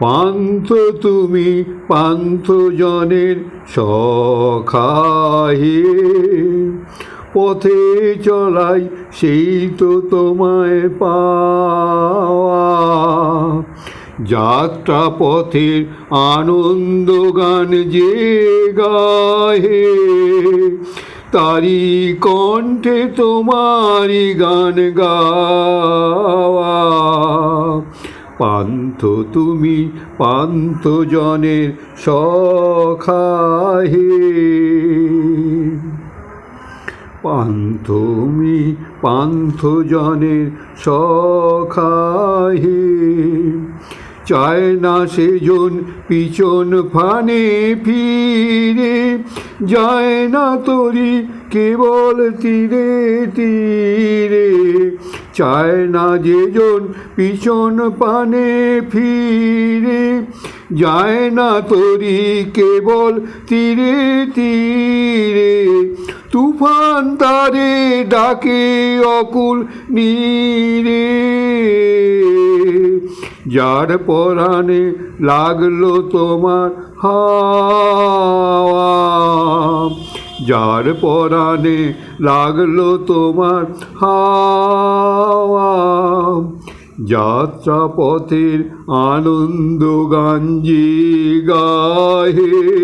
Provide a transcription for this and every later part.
পান্থ তুমি পান্থ জনের সখাহে। পথে চলাই সেই তো তোমায় পাওয়া। যাত্রা পথের আনন্দ গান যে গাহে, তারি কণ্ঠে তোমারি গান গাওয়া। পান্থ তুমি পান্থ জনের সখাহে। পান্থমি পান্থ জনের সখাহে। চায় না সেজন পিছন ফানে ফিরে। যায় না তরি কেবল তীরে তীরে। চায় না যেজন পিছন পানে ফিরে। যায় না তরি কেবল তীরে তীরে। তুফান তারে ডাকে অকুল নীরে। যার পরাণে লাগল তোমার হাওয়া। যার পরাণে লাগল তোমার হাওয়া। যাত্রা পথের আনন্দ গাঞ্জি গাহে।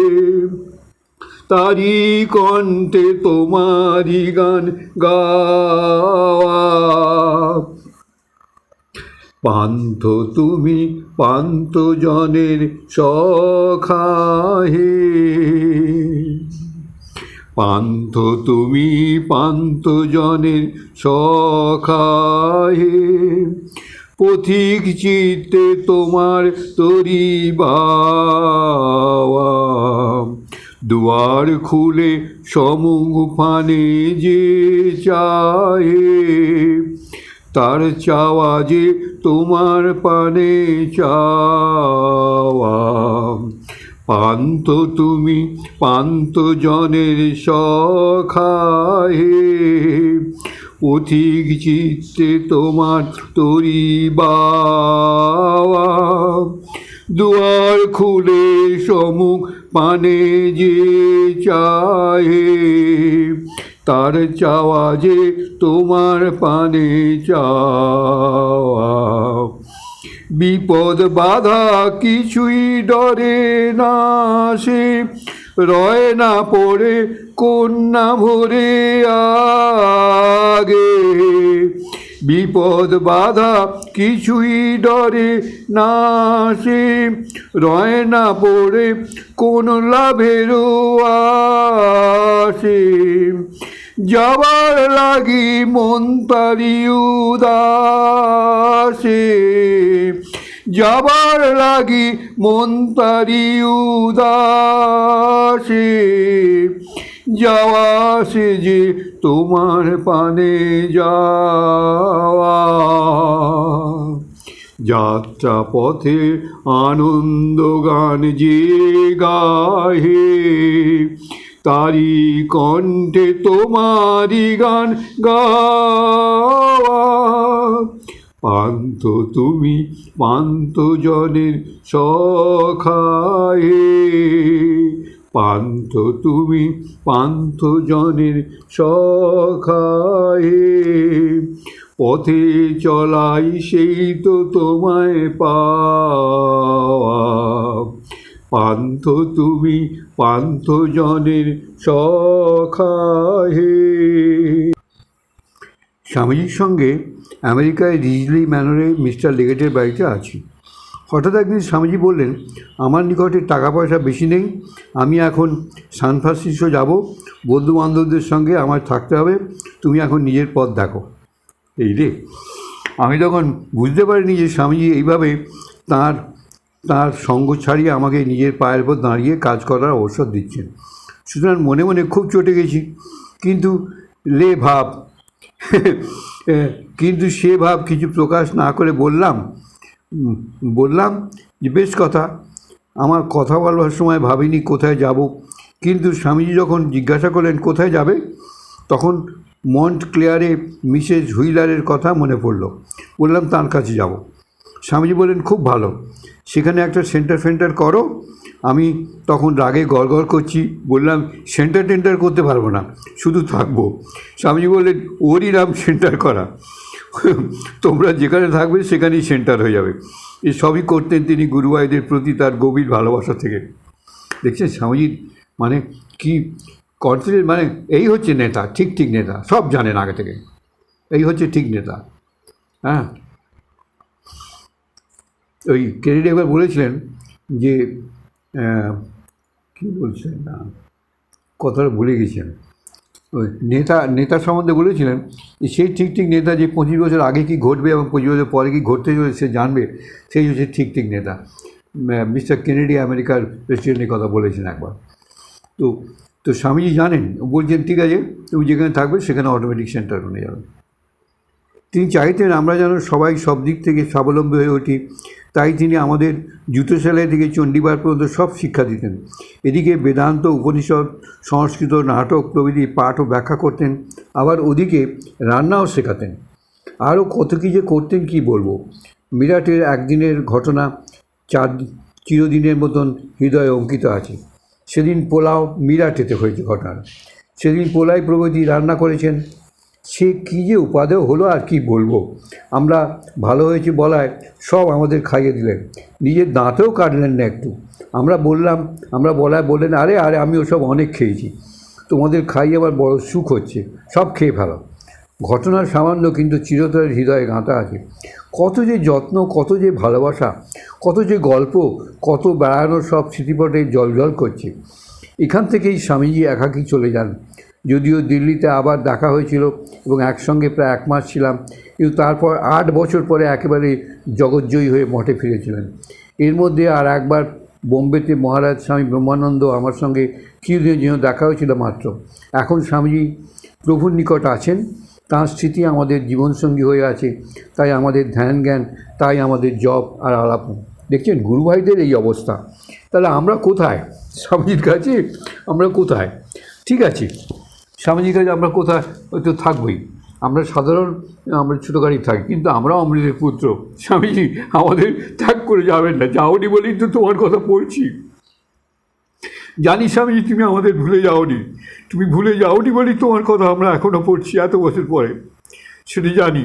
তারি কণ্ঠে তোমারি গান গাওয়া। পান্থ তুমি পান্থ জনের সখাহে। পান্থ তুমি পান্থ জনের সখাহে। পথিক চিত্তে তোমার তরি দুয়ার খুলে সমুখ ফানে যে চাহে। তার চাওয়া যে তোমার পানে চাওয়া। পান্ত তুমি পান্ত জনের সখাহে পথিক চিত্তে তোমার তরি বাওয়া। দুয়ার খুলে সমুখ পানে যে চাহে তার চাওয়া যে তোমার পানে চাওয়া। বিপদ বাধা কিছুই ডরে না সে, রয় না পড়ে কন্যা ভরে আগে। বিপদ বাধা কিছুই ডরে না সে, রয় না পড়ে কোন লাভেরও আসে যাবার লাগি মন তারি উদাসে। যাবার লাগি মন তারি উদাসে। যাওয়া সে যে তোমার পানে যাওয়া। যাত্রা পথে আনন্দ গান যে গাহে। তারি কণ্ঠে তোমারি গান গাওয়া। পান্ত তুমি পান্ত জনের সখাহে পান্ত তুমি পান্ত জনের সখাহে পথে চলাই সেই তো তোমায় পাওয়া। পান্থ তুমি পান্থ জনের সখাহে স্বামীজির সঙ্গে আমেরিকায় রিজলি ম্যানরে মিস্টার লেগেটের বাড়িতে আছি। হঠাৎ একদিন স্বামীজি বললেন, আমার নিকটে টাকা পয়সা বেশি নেই, আমি এখন সান ফ্রান্সিসকো যাব বন্ধু বান্ধবদের সঙ্গে আমার থাকতে হবে, তুমি এখন নিজের পথ দেখো। এই রে, আমি তখন বুঝতে পারিনি যে স্বামীজি এইভাবে তার তার সঙ্গ ছাড়িয়ে আমাকে নিজের পায়ের উপর দাঁড়িয়ে কাজ করার অবসর দিচ্ছেন। সুতরাং মনে মনে খুব চটে গেছি। কিন্তু লে ভাব, কিন্তু সে ভাব কিছু প্রকাশ না করে বললাম বললাম যে বেশ কথা, আমার কথা বলবার সময় ভাবিনি কোথায় যাব। কিন্তু স্বামীজি যখন জিজ্ঞাসা করলেন, কোথায় যাবে? তখন মন্ট ক্লেয়ারে মিসেস হুইলারের কথা মনে পড়ল। বললাম, তার কাছে যাব। স্বামীজি বললেন, খুব ভালো। সেখানে একটা সেন্টার ফেন্টার করো। আমি তখন রাগে গড়গড় করছি। বললাম, সেন্টার টেন্টার করতে পারব না, শুধু থাকব। স্বামীজি বললেন, ওরই নাম সেন্টার করা। তোমরা যেখানে থাকবে, সেখানেই সেন্টার হয়ে যাবে। এই সবই করতেন তিনি গুরুভাইদের প্রতি তার গভীর ভালোবাসা থেকে। দেখছেন স্বামীজির মানে কি কনফিডেন্ট মানে এই হচ্ছে নেতা, ঠিক ঠিক নেতা, সব জানেন আগে থেকে। এই হচ্ছে ঠিক নেতা। হ্যাঁ? ওই কেনেডি একবার বলেছিলেন যে কী বলছিলেন না, কথাটা ভুলে গেছেন ওই নেতা নেতার সম্বন্ধে বলেছিলেন যে, সেই ঠিক ঠিক নেতা যে পঁচিশ বছর আগে কি ঘটবে এবং পঁচিশ বছর পরে কি ঘটতে চলেছে সে জানবে, সেই হচ্ছে ঠিক ঠিক নেতা। মিস্টার কেনেডি আমেরিকার প্রেসিডেন্টের কথা বলেছেন একবার। তো তো স্বামীজি জানেন বলছেন, ঠিক আছে, তুমি যেখানে থাকবে, সেখানে অটোমেটিক সেন্টার বনে যাবে। তিনি চাইতেন আমরা যেন সবাই সব দিক থেকে স্বাবলম্বী হয়ে উঠি। তাই তিনি আমাদের জুতো সেলাই থেকে চণ্ডীবার পর্যন্ত সব শিক্ষা দিতেন। এদিকে বেদান্ত উপনিষদ, সংস্কৃত, নাটক প্রভৃতি পাঠ ও ব্যাখ্যা করতেন। আবার ওদিকে রান্নাও শেখাতেন। আরও কত কী যে করতেন কি বলব? মিরাটের একদিনের ঘটনা চার চিরদিনের মতন হৃদয়ে অঙ্কিত আছে। সেদিন পোলাও মিরাটেতে হয়েছে ঘটনা সেদিন পোলাই প্রভৃতি রান্না করেছেন। সে কী যে উপাদেয় হলো আর কি বলব? আমরা ভালো হয়েছে বলায় সব আমাদের খাইয়ে দিলেন। নিজের দাঁতেও কাটলেন না একটু। আমরা বললাম, আমরা বলায় বললেন, আরে আরে, আমি ওসব অনেক খেয়েছি। তোমাদের খাইয়ে আমার বড় সুখ হচ্ছে। সব খেয়ে ফেলো। ঘটনার সামান্য কিন্তু চিরতরের হৃদয়ে গাঁথা আছে। কত যে যত্ন, কত যে ভালোবাসা, কত যে গল্প, কত বেড়ানোর সব স্মৃতিপটে জল জল করছে। এখান থেকেই স্বামীজি একাকি চলে যান। যদিও দিল্লিতে আবার দেখা হয়েছিল এবং একসঙ্গে প্রায় এক মাস ছিলাম, কিন্তু তারপর আট বছর পরে একেবারে জগজ্জয়ী হয়ে মঠে ফিরেছিলেন। এর মধ্যে আর একবার বোম্বেতে মহারাজ স্বামী ব্রহ্মানন্দ আমার সঙ্গে কিছুদিনের জন্য দেখা হয়েছিল মাত্র। এখন স্বামীজি প্রভুর নিকট আছেন, তাঁর স্মৃতি আমাদের জীবনসঙ্গী হয়ে আছে, তাই আমাদের ধ্যান জ্ঞান, তাই আমাদের জব আর আলাপ দেখছেন গুরুভাইদের এই অবস্থা। তাহলে আমরা কোথায়? স্বামীজির কাছে আমরা কোথায়? ঠিক আছে। স্বামীজির কাছে আমরা কোথায় হয়তো থাকবই। আমরা সাধারণ, আমরা ছোটো গাড়ি থাকি, কিন্তু আমরাও অমৃতের পুত্র। স্বামীজি আমাদের ত্যাগ করে যাবেন না। যাওনি বলেই তো তোমার কথা পড়ছি জানি স্বামীজি, তুমি আমাদের ভুলে যাওনি। তুমি ভুলে যাওনি বলেই তোমার কথা আমরা এখনও পড়ছি এত বছর পরে। সেটা জানি।